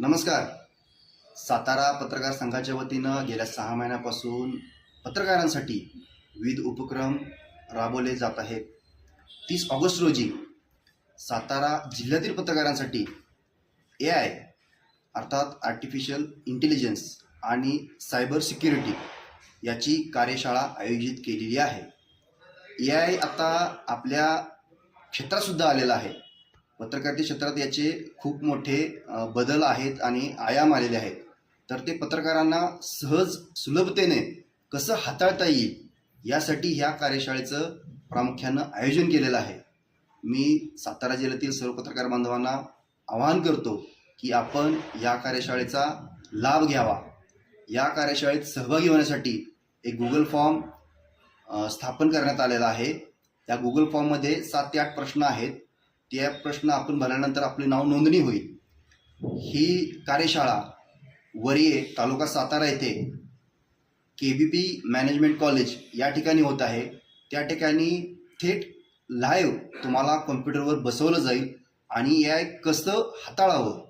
नमस्कार. सातारा पत्रकार संघाच्या वतीनं गेल्या सहा महिन्यापासून पत्रकारांसाठी विविध उपक्रम राबवले जात आहेत. तीस ऑगस्ट रोजी सातारा जिल्ह्यातील पत्रकारांसाठी ए आय अर्थात आर्टिफिशियल इंटेलिजन्स आणि सायबर सिक्युरिटी याची कार्यशाळा आयोजित केलेली आहे. ए आय आता आपल्या क्षेत्रातसुद्धा आलेला आहे. पत्रकारिता क्षेत्रात याचे खूप मोठे बदल आहेत आणि आयाम आलेले आहेत. तर ते पत्रकारांना सहज सुलभतेने कसं हाताळता येईल यासाठी ह्या कार्यशाळेचं प्रामुख्यानं आयोजन केलेलं आहे. मी सातारा जिल्ह्यातील सर्व पत्रकार बांधवांना आवाहन करतो की आपण या कार्यशाळेचा लाभ घ्यावा. या कार्यशाळेत सहभागी होण्यासाठी एक गुगल फॉर्म स्थापन करण्यात आलेला आहे. त्या गुगल फॉर्ममध्ये सात ते आठ प्रश्न आहेत. त्या प्रश्न आपण भरल्यानंतर आपली नाव नोंदणी होईल. ही कार्यशाळा वरिये तालुका सातारा येथे K B P management college या ठिकाणी होत आहे. त्या ठिकाणी थेट लाईव्ह तुम्हाला कॉम्प्युटरवर बसवलं जाईल आणि ए आय कसं हाताळावं?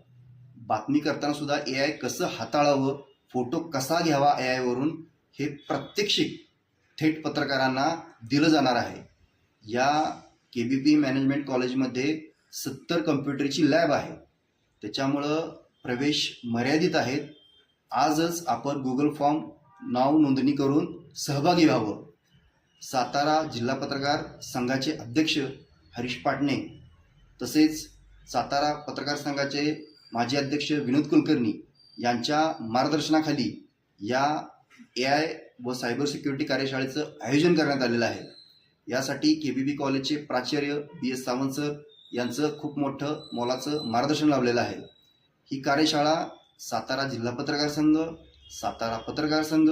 बातमी करताना सुद्धा ए आय कसं हाताळावं? फोटो कसा घ्यावा ए आयवरून हे प्रात्यक्षिक थेट पत्रकारांना दिलं जाणार आहे. या के बी पी मॅनेजमेंट कॉलेजमध्ये सत्तर कम्प्युटरची लॅब आहे. त्याच्यामुळं प्रवेश मर्यादित आहेत. आजच आपण गुगल फॉर्म नाव नोंदणी करून सहभागी व्हावं. सातारा जिल्हा पत्रकार संघाचे अध्यक्ष हरीश पाटणे तसेच सातारा पत्रकार संघाचे माजी अध्यक्ष विनोद कुलकर्णी यांच्या मार्गदर्शनाखाली या ए आय व सायबर सिक्युरिटी कार्यशाळेचं आयोजन करण्यात आलेलं आहे. यासाठी के बी बी कॉलेजचे प्राचार्य बी एस सावंत सर यांचं खूप मोठं मोलाचं मार्गदर्शन लाभलेलं आहे. ही कार्यशाळा सातारा जिल्हा पत्रकार संघ सातारा पत्रकार संघ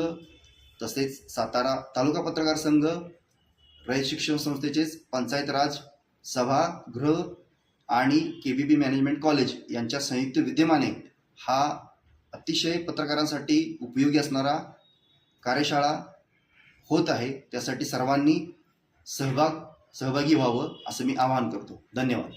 तसेच सातारा तालुका पत्रकार संघ रयत शिक्षण संस्थेचेच पंचायत राज सभागृह आणि के बी बी मॅनेजमेंट कॉलेज यांच्या संयुक्त विद्यमाने हा अतिशय पत्रकारांसाठी उपयोगी असणारा कार्यशाळा होत आहे. त्यासाठी सर्वांनी सहभाग सहभागी व्हावं असं मी आवाहन करतो धन्यवाद